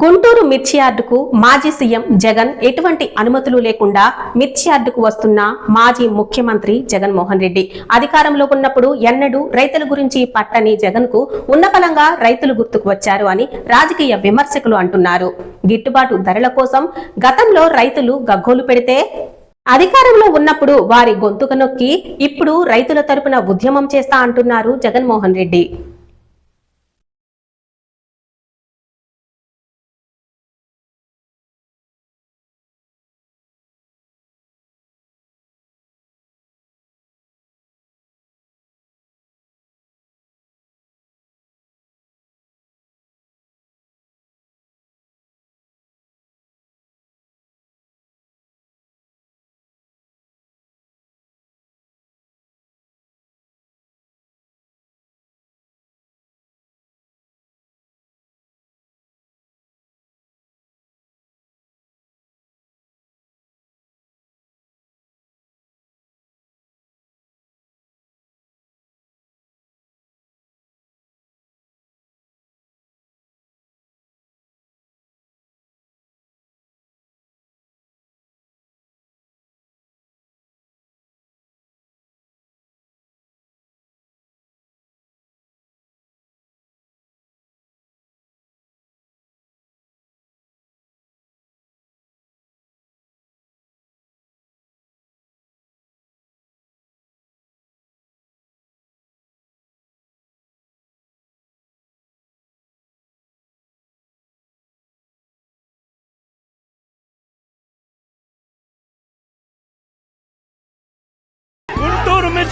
గుంటూరు మిర్చి యార్డుకు మాజీ సీఎం జగన్ ఎటువంటి అనుమతులు లేకుండా మిర్చి యార్డుకు వస్తున్న మాజీ ముఖ్యమంత్రి జగన్మోహన్ రెడ్డి. అధికారంలో ఉన్నప్పుడు ఎన్నడూ రైతుల గురించి పట్టని జగన్కు ఉన్నపలంగా రైతులు గుర్తుకు వచ్చారు అని రాజకీయ విమర్శకులు అంటున్నారు. గిట్టుబాటు ధరల కోసం గతంలో రైతులు గగ్గోలు పెడితే అధికారంలో ఉన్నప్పుడు వారి గొంతుక నొక్కి ఇప్పుడు రైతుల తరపున ఉద్యమం చేస్తా అంటున్నారు జగన్మోహన్ రెడ్డి.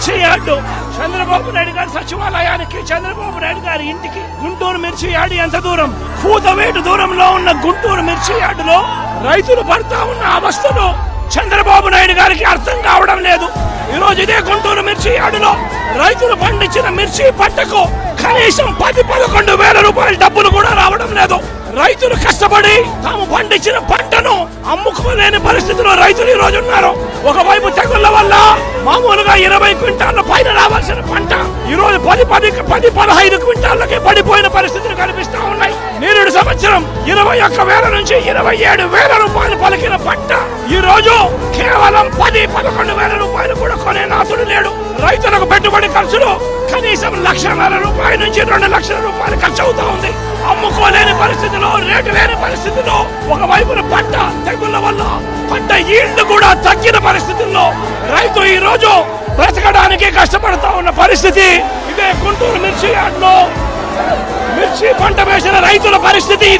మిర్చి యార్డు చంద్రబాబు నాయుడు గారి సచివాలయానికి చంద్రబాబు నాయుడు గారి ఇంటికి గుంటూరు మిర్చి యార్డు ఎంత దూరం? కూతవేటు దూరంలో ఉన్న గుంటూరు మిర్చి యార్డులో రైతులు పడతా ఉన్న అవస్థలు చంద్రబాబు నాయుడు గారికి అర్థం కావడం లేదు. ఈ రోజు ఇదే గుంటూరు మిర్చి యార్డులో రైతులు పండించిన మిర్చి పంటకు కనీసం పది పదకొండు వేల రూపాయల డబ్బులు కూడా రావడం లేదు. రైతులు కష్టపడి తాము పండించిన పంటను అమ్ముకోలేని పరిస్థితిలో రైతులు ఈ రోజు ఉన్నారు. ఒకవైపు పది పది పది పదహైదు క్వింటాలకి పడిపోయిన పరిస్థితులు కనిపిస్తా ఉన్నాయి. నేరుడు సంవత్సరం ఇరవై ఒక్క వేల నుంచి ఇరవై ఏడు వేల రూపాయలు పలికిన పంట. ఈ రోజు కేవలం పది పదకొండు వేల రూపాయలు కూడా కొనే నాతుడు లేడు. రైతులకు పెట్టుబడి ఖర్చులు కనీసం లక్షన్నర రూపాయల నుంచి రెండు లక్షల రూపాయలు ఖర్చు అవుతా ఉంది. అమ్ముకోలేని పరిస్థితిలో రేటు లేని పరిస్థితిలో ఒకవైపున పంట తెగుళ్ళ వల్ల పంట ఈల్డ్ కూడా తగ్గిన పరిస్థితుల్లో రైతు ఈ రోజు బ్రతకడానికి కష్టపడతా ఉన్న పరిస్థితి గుంటూరు మిర్చి యార్డ్లో మిర్చి పంట వేసిన రైతుల పరిస్థితి